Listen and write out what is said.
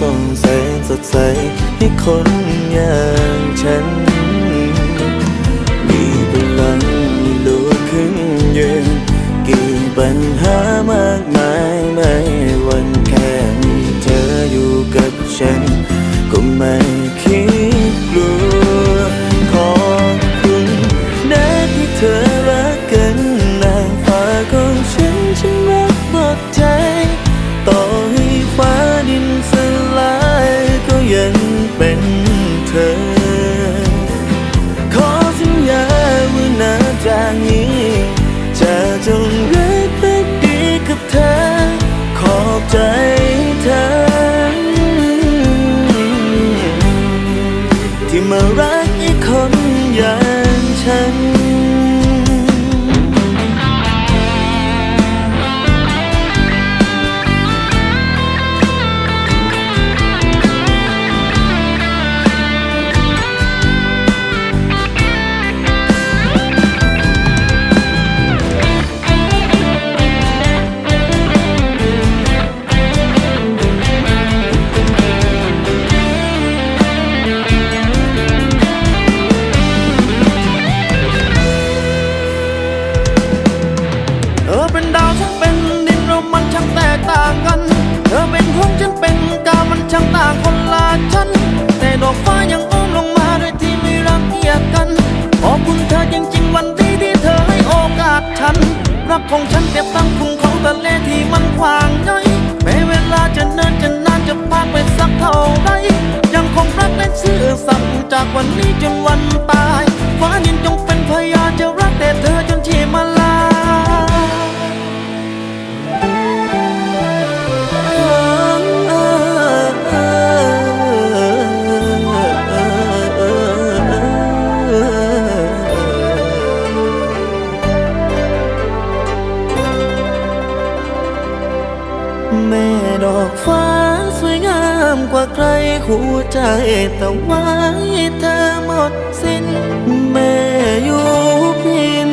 ส่องแสงสดใสให้คนอย่างฉัน มีพลัง ช่างต่างคนละชั้นแต่ดอกฟ้ายังอ้อมลงมาโดยที่ไม่รังเกียจกัน ขอบคุณเธอจริงๆวันนี้ที่เธอให้โอกาสฉัน รักของฉันเปรียบตั้งคุณของทะเลที่มันกว้างใหญ่แม้เวลาจะเนินจะนานจะผ่านไปสักเท่าไรยังคงรักและซื่อสัตย์จากวันนี้จนวันตาย อกฟ้าสวยงามกว่าใครหัวใจแต่ไว้เธอหมดสิ้นแม่อยู่พิน